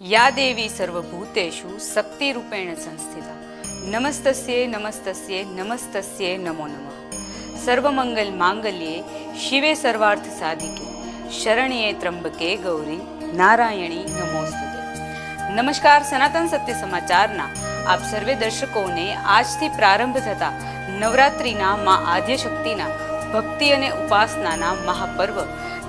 યા દેવી સર્વભૂતેષુ શક્તિરૂપેણ સંસ્થિતા નમસ્તસ્યે નમસ્તસ્યે નમસ્તસ્યે નમો નમઃ સર્વમંગલ માંગલ્યે શિવે સર્વાર્થ સાધિકે શરણ્યે ત્રંબકે ગૌરી નારાયણી નમોસ્તુતે નમસ્કાર સનાતન સત્ય સમાચારના આપ સર્વે દર્શકોને આજથી પ્રારંભ થતા નવરાત્રિના મા આદ્યશક્તિના ભક્તિ અને ઉપાસનાના મહાપર્વ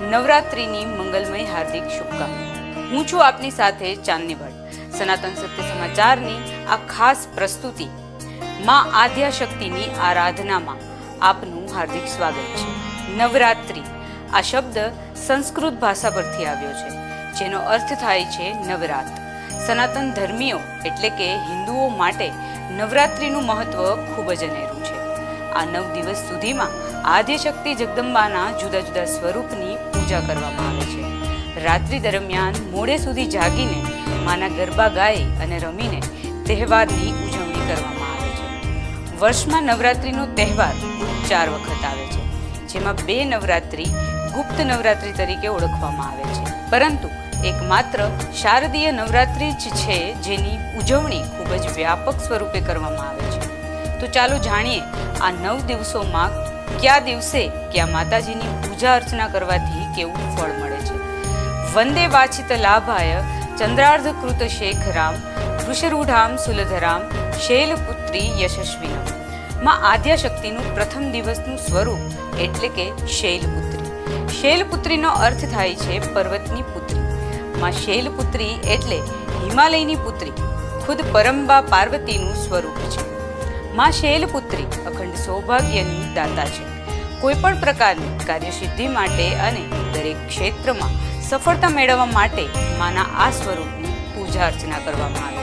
નવરાત્રિની મંગલમય હાર્દિક શુભકામના હું છું આપની સાથે ચાંદની ભટ્ટ સનાતન સત્ય સમાચારની આ ખાસ પ્રસ્તુતિ માં આદ્યાશક્તિની આરાધનામાં આપનું હાર્દિક સ્વાગત છે. નવરાત્રિ આ શબ્દ સંસ્કૃત ભાષા પરથી આવ્યો છે, જેનો અર્થ થાય છે નવરાત. સનાતન ધર્મીઓ એટલે કે હિન્દુઓ માટે નવરાત્રિનું મહત્વ ખૂબ જ અનેરું છે. આ નવ દિવસ સુધીમાં આદ્યશક્તિ જગદંબાના જુદા જુદા સ્વરૂપની પૂજા કરવામાં આવે છે. રાત્રિ દરમિયાન મોડે સુધી જાગીને માના ગરબા ગાઈ અને રમીને તહેવારની ઉજવણી કરવામાં આવે છે. વર્ષમાં નવરાત્રિનો તહેવાર ચાર વખત આવે છે, જેમાં બે નવરાત્રિ ગુપ્ત નવરાત્રિ તરીકે ઓળખવામાં આવે છે. પરંતુ એકમાત્ર શારદીય નવરાત્રિ જ છે જેની ઉજવણી ખૂબ જ વ્યાપક સ્વરૂપે કરવામાં આવે છે. તો ચાલો જાણીએ આ નવ દિવસોમાં કયા દિવસે કયા માતાજીની પૂજા અર્ચના કરવાથી કેવું ફળ મળે છે. વંદે વાચિત લાભાય, ચંદ્રાર્ધકૃત શેખરામ વૃષરૂઢામ સુલધરામ, શૈલપુત્રી યશસ્વીનમમાં આદ્યાશક્તિનું પ્રથમ દિવસનું સ્વરૂપ એટલે કે શૈલપુત્રી. શૈલપુત્રીનો અર્થ થાય છે પર્વતની પુત્રી. માં શૈલપુત્રી એટલે હિમાલયની પુત્રી. ખુદ પરંબા પાર્વતીનું સ્વરૂપ છે. માં શૈલપુત્રી અખંડ સૌભાગ્યની દાતા છે. કોઈપણ પ્રકારની કાર્યસિદ્ધિ માટે અને દરેક ક્ષેત્રમાં સફળતા મેળવવા માટે માના આ સ્વરૂપની પૂજા અર્ચના કરવામાં આવે.